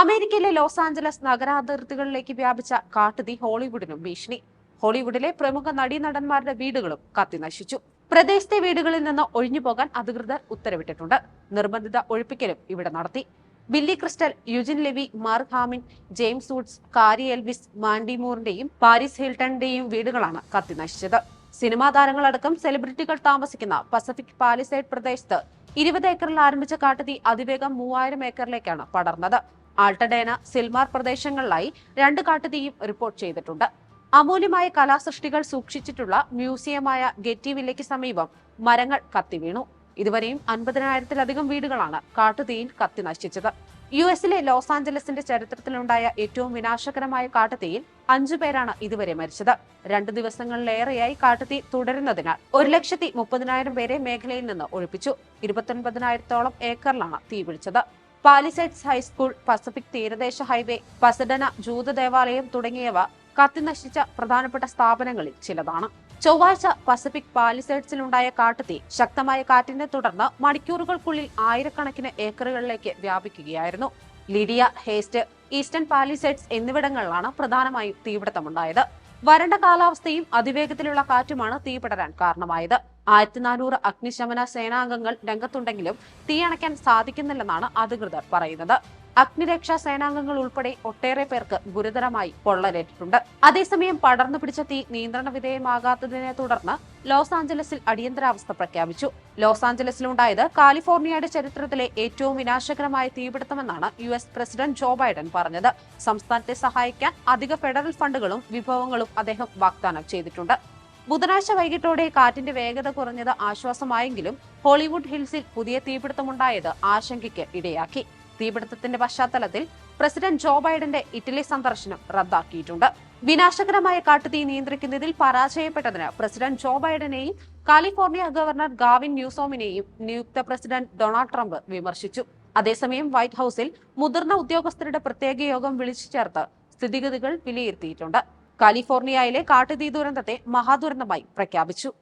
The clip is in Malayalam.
അമേരിക്കയിലെ ലോസ് ആഞ്ചലസ് നഗരാതിർത്തികളിലേക്ക് വ്യാപിച്ച കാട്ടുതീ ഹോളിവുഡിനും ഭീഷണി. ഹോളിവുഡിലെ പ്രമുഖ നടീനടന്മാരുടെ വീടുകളും കത്തിനശിച്ചു പ്രദേശത്തെ വീടുകളിൽ നിന്ന് ഒഴിഞ്ഞു പോകാൻ അധികൃതർ ഉത്തരവിട്ടിട്ടുണ്ട്. നിർബന്ധിത ഒഴിപ്പിക്കലും ഇവിടെ നടത്തി. Billy Crystal Eugene Levy Mark Hamill James Woods Cary Elwes Mandy മൂറിന്റെയും Paris ഹിൽട്ടണിന്റെയും വീടുകളാണ് കത്തിനശിച്ചത് സിനിമാ താരങ്ങളടക്കം സെലിബ്രിറ്റികൾ താമസിക്കുന്ന പസഫിക് പാലിസൈഡ് പ്രദേശത്ത് ഇരുപത് ഏക്കറിൽ ആരംഭിച്ച കാട്ടുതീ അതിവേഗം മൂവായിരം ഏക്കറിലേക്കാണ് പടർന്നത്. ആൾട്ടഡേന സിൽമാർ പ്രദേശങ്ങളിലായി രണ്ട് കാട്ടുതീയും റിപ്പോർട്ട് ചെയ്തിട്ടുണ്ട്. അമൂല്യമായ കലാസൃഷ്ടികൾ സൂക്ഷിച്ചിട്ടുള്ള മ്യൂസിയമായ ഗെറ്റി വില്ലയ്ക്ക് സമീപം മരങ്ങൾ കത്തിവീണു ഇതുവരെയും അൻപതിനായിരത്തിലധികം വീടുകളാണ് കാട്ടുതീയിൽ കത്തി നശിച്ചത്. യു എസിലെ ലോസ് ആഞ്ചലസിന്റെ ചരിത്രത്തിലുണ്ടായ ഏറ്റവും വിനാശകരമായ കാട്ടുതീയിൽ അഞ്ചു പേരാണ് ഇതുവരെ മരിച്ചത്. രണ്ടു ദിവസങ്ങളിലേറെയായി കാട്ടുതീ തുടരുന്നതിനാൽ ഒരു ലക്ഷത്തി മുപ്പതിനായിരം പേരെ മേഖലയിൽ നിന്ന് ഒഴിപ്പിച്ചു. ഇരുപത്തൊൻപതിനായിരത്തോളം ഏക്കറിലാണ് തീ പിടിച്ചത് പാലിസൈഡ്സ് ഹൈസ്കൂൾ പസഫിക് തീരദേശ ഹൈവേ പസഡന ജൂത ദേവാലയം തുടങ്ങിയവ കത്തിനശിച്ച പ്രധാനപ്പെട്ട സ്ഥാപനങ്ങളിൽ ചിലതാണ്. ചൊവ്വാഴ്ച പസഫിക് പാലിസൈഡ്സിലുണ്ടായ കാട്ടുതീ ശക്തമായ കാറ്റിനെ തുടർന്ന് മണിക്കൂറുകൾക്കുള്ളിൽ ആയിരക്കണക്കിന് ഏക്കറുകളിലേക്ക് വ്യാപിക്കുകയായിരുന്നു. ലിഡിയ ഹേസ്റ്റ് ഈസ്റ്റേൺ പാലിസൈഡ്സ് എന്നിവിടങ്ങളിലാണ് പ്രധാനമായും തീപിടുത്തമുണ്ടായത്. വരണ്ട കാലാവസ്ഥയും അതിവേഗത്തിലുള്ള കാറ്റുമാണ് തീപിടരാൻ കാരണമായത്. ആയിരത്തി നാനൂറ് അഗ്നിശമന സേനാംഗങ്ങൾ രംഗത്തുണ്ടെങ്കിലും തീയണയ്ക്കാൻ സാധിക്കുന്നില്ലെന്നാണ് അധികൃതർ പറയുന്നത്. അഗ്നിരക്ഷാ സേനാംഗങ്ങൾ ഉൾപ്പെടെ ഒട്ടേറെ പേർക്ക് ഗുരുതരമായി പൊള്ളലേറ്റിട്ടുണ്ട്. അതേസമയം പടർന്നു പിടിച്ച തീ നിയന്ത്രണ വിധേയമാകാത്തതിനെ തുടർന്ന് ലോസ് ആഞ്ചലസിൽ അടിയന്തരാവസ്ഥ പ്രഖ്യാപിച്ചു. ലോസ് ആഞ്ചലസിലുണ്ടായത് കാലിഫോർണിയയുടെ ചരിത്രത്തിലെ ഏറ്റവും വിനാശകരമായ തീപിടുത്തമെന്നാണ് U S president Joe Biden പറഞ്ഞത്. സംസ്ഥാനത്തെ സഹായിക്കാൻ അധിക ഫെഡറൽ ഫണ്ടുകളും വിഭവങ്ങളും അദ്ദേഹം വാഗ്ദാനം ചെയ്തിട്ടുണ്ട്. ബുധനാഴ്ച വൈകിട്ടോടെ കാറ്റിന്റെ വേഗത കുറഞ്ഞത് ആശ്വാസമായെങ്കിലും ഹോളിവുഡ് ഹിൽസിൽ പുതിയ തീപിടുത്തമുണ്ടായത് ആശങ്കയ്ക്ക് ഇടയാക്കി. തീപിടുത്തത്തിന്റെ പശ്ചാത്തലത്തിൽ പ്രസിഡന്റ് ജോ ബൈഡന്റെ ഇറ്റലി സന്ദർശനം റദ്ദാക്കിയിട്ടുണ്ട്. വിനാശകരമായ കാട്ടുതീ നിയന്ത്രിക്കുന്നതിൽ പരാജയപ്പെട്ടതിന് പ്രസിഡന്റ് ജോ ബൈഡനെയും കാലിഫോർണിയ ഗവർണർ ഗാവിൻ ന്യൂസോമിനെയും നിയുക്ത പ്രസിഡന്റ് ഡൊണാൾഡ് ട്രംപ് വിമർശിച്ചു. അതേസമയം വൈറ്റ് ഹൌസിൽ മുതിർന്ന ഉദ്യോഗസ്ഥരുടെ പ്രത്യേക യോഗം വിളിച്ചു ചേർത്ത് സ്ഥിതിഗതികൾ വിലയിരുത്തിയിട്ടുണ്ട്. കാലിഫോർണിയയിലെ കാട്ടുതീ ദുരന്തത്തെ മഹാദുരന്തമായി പ്രഖ്യാപിച്ചു.